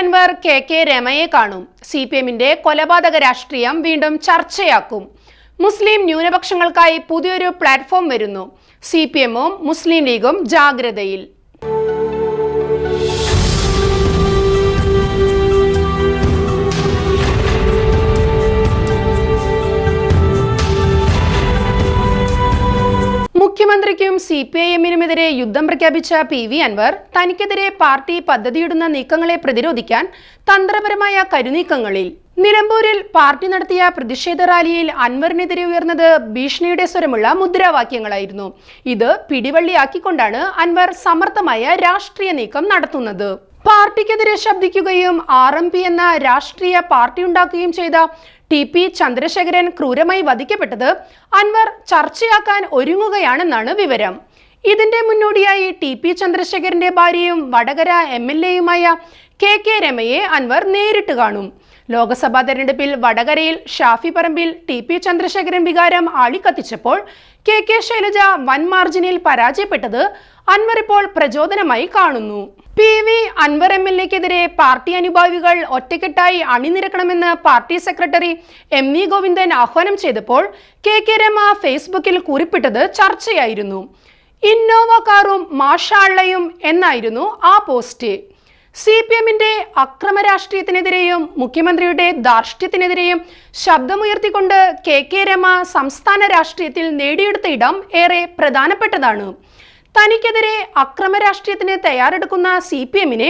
Anwar K K രമയെ കാണും. C P എമ്മിന്റെ കൊലപാതക രാഷ്ട്രീയം വീണ്ടും ചർച്ചയാക്കും. മുസ്ലിം ന്യൂനപക്ഷങ്ങൾക്കായി പുതിയൊരു പ്ലാറ്റ്ഫോം വരുന്നു. സി പി എമ്മും മുസ്ലിം ലീഗും ജാഗ്രതയിൽ. സി പി ഐ എമ്മിനുമെതിരെ യുദ്ധം പ്രഖ്യാപിച്ച പി വി അൻവർ തനിക്കെതിരെ പാർട്ടി പദ്ധതിയിടുന്ന നീക്കങ്ങളെ പ്രതിരോധിക്കാൻ തന്ത്രപരമായ കരുനീക്കങ്ങളിൽ. നിലമ്പൂരിൽ പാർട്ടി നടത്തിയ പ്രതിഷേധ റാലിയിൽ അൻവറിനെതിരെ ഉയർന്നത് ഭീഷണിയുടെ സ്വരമുള്ള മുദ്രാവാക്യങ്ങളായിരുന്നു. ഇത് പിടിവള്ളിയാക്കിക്കൊണ്ടാണ് അൻവർ സമർത്ഥമായ രാഷ്ട്രീയ നീക്കം നടത്തുന്നത്. പാർട്ടിക്കെതിരെ ശബ്ദിക്കുകയും ആർ എം പി എന്ന രാഷ്ട്രീയ പാർട്ടി ഉണ്ടാക്കുകയും ചെയ്ത ടി പി ചന്ദ്രശേഖരൻ ക്രൂരമായി വധിക്കപ്പെട്ടത് അൻവർ ചർച്ചയാക്കാൻ ഒരുങ്ങുകയാണെന്നാണ് വിവരം. ഇതിന്റെ മുന്നോടിയായി ടി പി ചന്ദ്രശേഖരന്റെ ഭാര്യയും വടകര എം എൽ എയുമായ കെ കെ രമയെ അൻവർ നേരിട്ട് കാണും. ലോക്സഭാ തെരഞ്ഞെടുപ്പിൽ വടകരയിൽ ഷാഫി പറമ്പിൽ ടി പി ചന്ദ്രശേഖരൻ വികാരം ആളിക്കത്തിച്ചപ്പോൾ കെ കെ ശൈലജ വൻ മാർജിനിൽ പരാജയപ്പെട്ടത് അൻവർ ഇപ്പോൾ പ്രചോദനമായി കാണുന്നു. P V Anwar M L എക്കെതിരെ party അനുഭാവികൾ ഒറ്റക്കെട്ടായി അണിനിരക്കണമെന്ന് party secretary M V Govindan ആഹ്വാനം ചെയ്തപ്പോൾ കെ കെ രമ ഫേസ്ബുക്കിൽ കുറിപ്പിട്ടത് ചർച്ചയായിരുന്നു. ഇന്നോവ കാറും മാഷാള്ളയും എന്നായിരുന്നു ആ പോസ്റ്റ്. സി പി എമ്മിന്റെ അക്രമ രാഷ്ട്രീയത്തിനെതിരെയും മുഖ്യമന്ത്രിയുടെ ധാർഷ്ട്യത്തിനെതിരെയും ശബ്ദമുയർത്തിക്കൊണ്ട് കെ കെ രമ സംസ്ഥാന രാഷ്ട്രീയത്തിൽ നേടിയെടുത്ത ഇടം ഏറെ പ്രധാനപ്പെട്ടതാണ്. തനിക്കെതിരെ അക്രമ രാഷ്ട്രീയത്തിന് തയ്യാറെടുക്കുന്ന സി പി എമ്മിനെ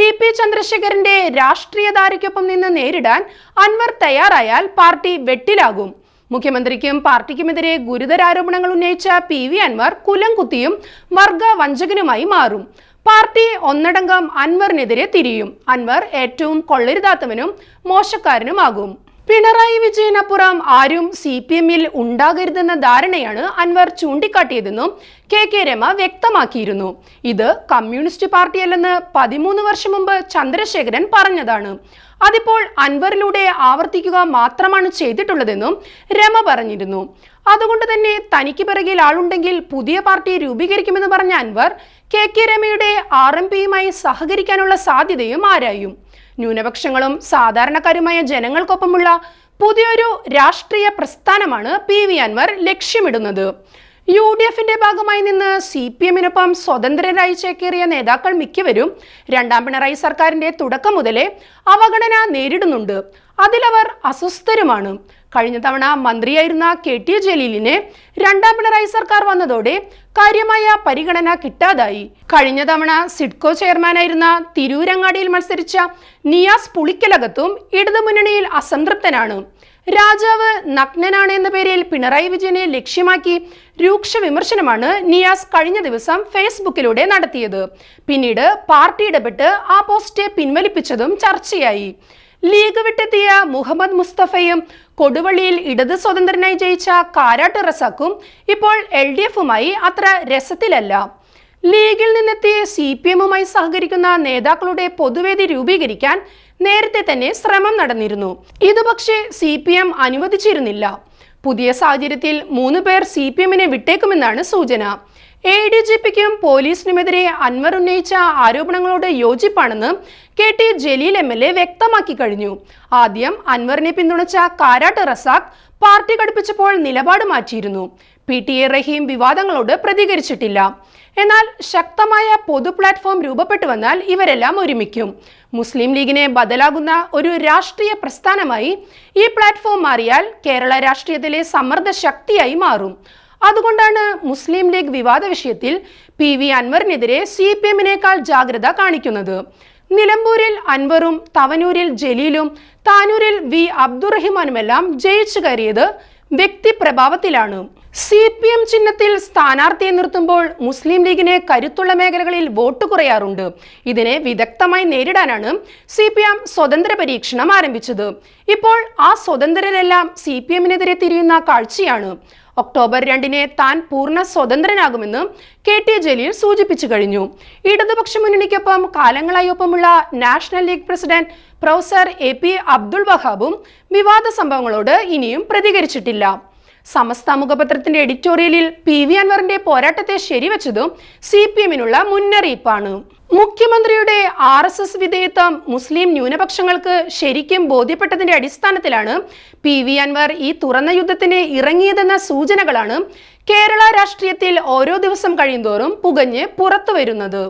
ടി പി ചന്ദ്രശേഖരന്റെ രാഷ്ട്രീയധാരയ്ക്കൊപ്പം നിന്ന് നേരിടാൻ അൻവർ തയ്യാറായാൽ പാർട്ടി വെട്ടിലാകും. മുഖ്യമന്ത്രിക്കും പാർട്ടിക്കുമെതിരെ ഗുരുതരാരോപണങ്ങൾ ഉന്നയിച്ച പി വി അൻവർ കുലം കുത്തിയും വർഗ വഞ്ചകനുമായി മാറും. പാർട്ടി ഒന്നടങ്കം അൻവറിനെതിരെ തിരിയും. അൻവർ ഏറ്റവും കൊള്ളരുതാത്തവനും മോശക്കാരനുമാകും. പിണറായി വിജയനപ്പുറം ആരും സി പി എമ്മിൽ ഉണ്ടാകരുതെന്ന ധാരണയാണ് അൻവർ ചൂണ്ടിക്കാട്ടിയതെന്നും കെ കെ രമ വ്യക്തമാക്കിയിരുന്നു. ഇത് കമ്മ്യൂണിസ്റ്റ് പാർട്ടിയല്ലെന്ന് പതിമൂന്ന് വർഷം മുമ്പ് ചന്ദ്രശേഖരൻ പറഞ്ഞതാണ്. അതിപ്പോൾ അൻവറിലൂടെ ആവർത്തിക്കുക മാത്രമാണ് ചെയ്തിട്ടുള്ളതെന്നും രമ പറഞ്ഞിരുന്നു. അതുകൊണ്ട് തന്നെ തനിക്ക് പിറകിൽ ആളുണ്ടെങ്കിൽ പുതിയ പാർട്ടി രൂപീകരിക്കുമെന്ന് പറഞ്ഞ അൻവർ കെ കെ രമയുടെ ആർ എം പിയുമായി സഹകരിക്കാനുള്ള സാധ്യതയും ആരായും. ന്യൂനപക്ഷങ്ങളും സാധാരണക്കാരുമായ ജനങ്ങൾക്കൊപ്പമുള്ള പുതിയൊരു രാഷ്ട്രീയ പ്രസ്ഥാനമാണ് പി വി അൻവർ ലക്ഷ്യമിടുന്നത്. യു ഡി എഫിന്റെ ഭാഗമായി നിന്ന് സി പി എമ്മിനൊപ്പം സ്വതന്ത്രരായി ചേക്കേറിയ നേതാക്കൾ മിക്കവരും രണ്ടാം പിണറായി സർക്കാരിന്റെ തുടക്കം മുതലേ അവഗണന നേരിടുന്നുണ്ട്. അതിലവർ അസ്വസ്ഥരുമാണ്. കഴിഞ്ഞ തവണ മന്ത്രിയായിരുന്ന കെ ടി ജലീലിനെ രണ്ടാം പിണറായി സർക്കാർ വന്നതോടെ കാര്യമായ പരിഗണന കിട്ടാതായി. കഴിഞ്ഞ തവണ സിഡ്കോ ചെയർമാനായിരുന്ന തിരൂരങ്ങാടിയിൽ മത്സരിച്ച നിയാസ് പുളിക്കലകത്തും ഇടതുമുന്നണിയിൽ അസംതൃപ്തനാണ്. രാജാവ് നഗ്നനാണ് എന്ന പേരിൽ പിണറായി വിജയനെ ലക്ഷ്യമാക്കി രൂക്ഷ വിമർശനമാണ് നിയാസ് കഴിഞ്ഞ ദിവസം ഫേസ്ബുക്കിലൂടെ നടത്തിയത്. പിന്നീട് പാർട്ടി ഇടപെട്ട് ആ പോസ്റ്റ് പിൻവലിപ്പിച്ചതും ചർച്ചയായി. ലീഗ് വിട്ടെത്തിയ മുഹമ്മദ് മുസ്തഫയും കൊടുവള്ളിയിൽ ഇടത് സ്വതന്ത്രനായി ജയിച്ച കാരാട്ട് റസാക്കും ഇപ്പോൾ എൽ ഡി എഫുമായി അത്ര രസത്തിലല്ല. ലീഗിൽ നിന്നെത്തിയ സി പി എമ്മുമായി സഹകരിക്കുന്ന നേതാക്കളുടെ പൊതുവേദി രൂപീകരിക്കാൻ നേരത്തെ തന്നെ ശ്രമം നടന്നിരുന്നു. ഇതുപക്ഷേ സി പി എം അനുവദിച്ചിരുന്നില്ല. പുതിയ സാഹചര്യത്തിൽ മൂന്ന് പേർ സി പി എമ്മിനെ വിട്ടേക്കുമെന്നാണ് സൂചന. എ ഡി ജി പിക്കും പോലീസിനുമെതിരെ അൻവർ ഉന്നയിച്ച ആരോപണങ്ങളോട് യോജിപ്പാണെന്ന് K T Jaleel M L A വ്യക്തമാക്കി കഴിഞ്ഞു. ആദ്യം അൻവറിനെ പിന്തുണച്ച കാരാട്ട് റസാഖ് പാർട്ടി ഘടിപ്പിച്ചപ്പോൾ നിലപാട് മാറ്റിയിരുന്നു. പി ടി എ റഹീം വിവാദങ്ങളോട് പ്രതികരിച്ചിട്ടില്ല. എന്നാൽ ശക്തമായ പൊതു പ്ലാറ്റ്ഫോം രൂപപ്പെട്ടു വന്നാൽ ഇവരെല്ലാം ഒരുമിക്കും. മുസ്ലിം ലീഗിനെ ബദലാകുന്ന ഒരു രാഷ്ട്രീയ പ്രസ്ഥാനമായി ഈ പ്ലാറ്റ്ഫോം മാറിയാൽ കേരള രാഷ്ട്രീയത്തിലെ സമ്മർദ്ദ ശക്തിയായി മാറും. അതുകൊണ്ടാണ് മുസ്ലിം ലീഗ് വിവാദ വിഷയത്തിൽ പി വി അൻവറിനെതിരെ സി പി എമ്മിനേക്കാൾ ജാഗ്രത കാണിക്കുന്നത്. നിലമ്പൂരിൽ അൻവറും തവനൂരിൽ ജലീലും താനൂരിൽ വി അബ്ദുറഹിമാനുമെല്ലാം ജയിച്ചു കയറിയത് വ്യക്തിപ്രഭാവത്തിലാണ്. സി പി എം ചിഹ്നത്തിൽ സ്ഥാനാർത്ഥിയെ നിർത്തുമ്പോൾ മുസ്ലിം ലീഗിനെ കരുത്തുള്ള മേഖലകളിൽ വോട്ട് കുറയാറുണ്ട്. ഇതിനെ വിദഗ്ധമായി നേരിടാനാണ് സി പി എം സ്വതന്ത്ര പരീക്ഷണം ആരംഭിച്ചത്. ഇപ്പോൾ ആ സ്വതന്ത്രരെല്ലാം സി പി എമ്മിനെതിരെ തിരിയുന്ന കാഴ്ചയാണ്. ഒക്ടോബർ രണ്ടിന് താൻ പൂർണ സ്വതന്ത്രനാകുമെന്ന് കെ ടി ജലീൽ സൂചിപ്പിച്ചു കഴിഞ്ഞു. ഇടതുപക്ഷ മുന്നണിക്കൊപ്പം കാലങ്ങളായി ഒപ്പമുള്ള National League president professor A P Abdul വഹാബും വിവാദ സംഭവങ്ങളോട് ഇനിയും പ്രതികരിച്ചിട്ടില്ല. സമസ്ത മുഖപത്രത്തിന്റെ എഡിറ്റോറിയലിൽ പി വി അൻവറിന്റെ പോരാട്ടത്തെ ശരിവച്ചതും സി പി എമ്മിനുള്ള മുന്നറിയിപ്പാണ്. മുഖ്യമന്ത്രിയുടെ ആർ എസ് എസ് വിധേയത്വം മുസ്ലിം ന്യൂനപക്ഷങ്ങൾക്ക് ശരിക്കും ബോധ്യപ്പെട്ടതിന്റെ അടിസ്ഥാനത്തിലാണ് പി വി അൻവർ ഈ തുറന്ന യുദ്ധത്തിന് ഇറങ്ങിയതെന്ന സൂചനകളാണ് കേരള രാഷ്ട്രീയത്തിൽ ഓരോ ദിവസം കഴിയുന്തോറും പുകഞ്ഞ് പുറത്തു വരുന്നത്